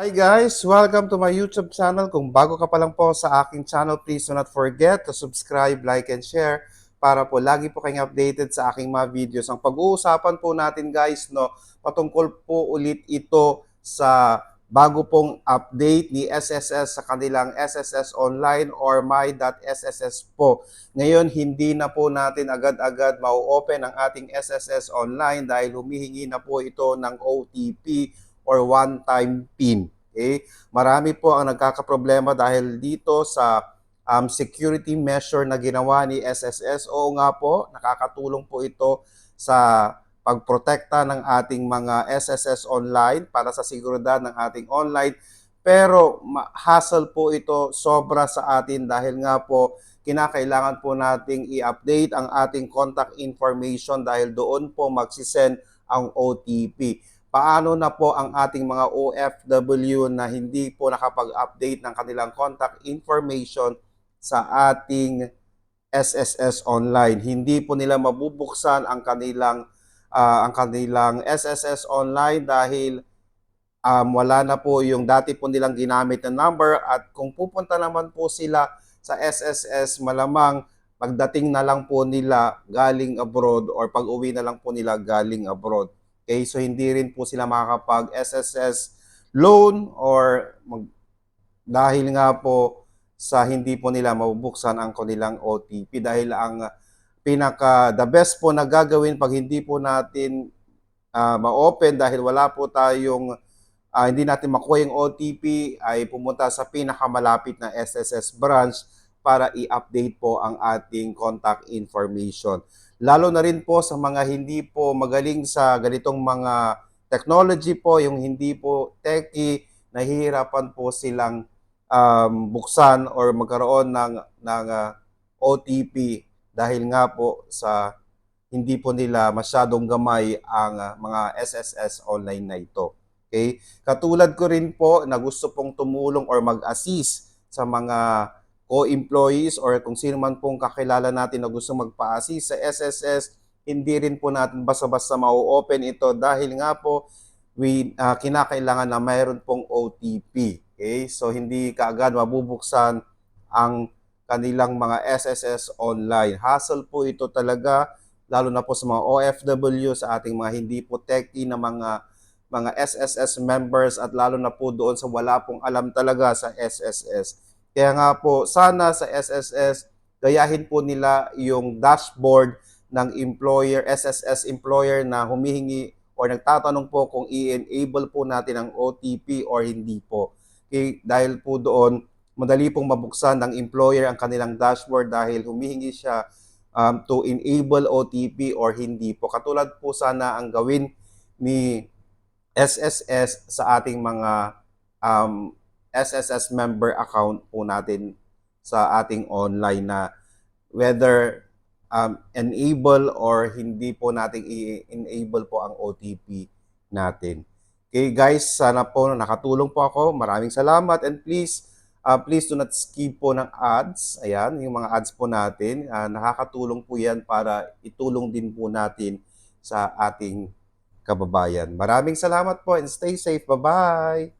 Hi guys! Welcome to my YouTube channel. Kung bago ka pa lang po sa aking channel, please do not forget to subscribe, like, and share para po lagi po kayong updated sa aking mga videos. Ang pag-uusapan po natin guys, no, patungkol po ulit ito sa bago pong update ni SSS sa kanilang SSS Online or my.sss po. Ngayon, hindi na po natin agad-agad mau-open ang ating SSS Online dahil humihingi na po ito ng OTP or one-time PIN. Okay? Marami po ang nagkakaproblema dahil dito sa um, security measure na ginawa ni SSS. Oo nga po, nakakatulong po ito sa pagprotekta ng ating mga SSS online para sa seguridad ng ating online. Pero hassle po ito sobra sa atin dahil nga po kinakailangan po nating i-update ang ating contact information dahil doon po magsisend ang OTP paano na po ang ating mga OFW na hindi po nakapag-update ng kanilang contact information sa ating SSS online. Hindi po nila mabubuksan ang kanilang ah, ang kanilang SSS online dahil um, wala na po yung dati po nilang ginamit na number at kung pupunta naman po sila sa SSS malamang pagdating na lang po nila galing abroad or pag-uwi na lang po nila galing abroad. Okay, so hindi rin po sila makakapag SSS loan or mag, dahil nga po sa hindi po nila mabubuksan ang kanilang OTP dahil ang pinaka the best po na gagawin pag hindi po natin ah, ma-open dahil wala po tayong ah, hindi natin makuha yung OTP ay pumunta sa pinakamalapit na SSS branch para i-update po ang ating contact information lalo na rin po sa mga hindi po magaling sa ganitong mga technology po, yung hindi po techie, nahihirapan po silang um, buksan or magkaroon ng, ng ah, OTP dahil nga po sa hindi po nila masyadong gamay ang ah, mga SSS online na ito. Okay? Katulad ko rin po na gusto pong tumulong or mag-assist sa mga co-employees or kung sino man pong kakilala natin na gusto magpa-assist sa SSS, hindi rin po natin basta-basta mau-open ito dahil nga po we, ah, kinakailangan na mayroon pong OTP. Okay? So hindi kaagad mabubuksan ang kanilang mga SSS online. Hassle po ito talaga lalo na po sa mga OFW, sa ating mga hindi po techie na mga mga SSS members at lalo na po doon sa wala pong alam talaga sa SSS. Kaya nga po, sana sa SSS, gayahin po nila yung dashboard ng employer, SSS employer na humihingi or nagtatanong po kung i-enable po natin ang OTP or hindi po. Okay, dahil po doon, madali pong mabuksan ng employer ang kanilang dashboard dahil humihingi siya um, to enable OTP or hindi po. Katulad po sana ang gawin ni SSS sa ating mga um, SSS member account po natin sa ating online na whether um, enable or hindi po nating i-enable po ang OTP natin. Okay guys, sana po nakatulong po ako. Maraming salamat and please uh, please do not skip po ng ads. Ayan, yung mga ads po natin. Uh, nakakatulong po yan para itulong din po natin sa ating kababayan. Maraming salamat po and stay safe. Bye-bye!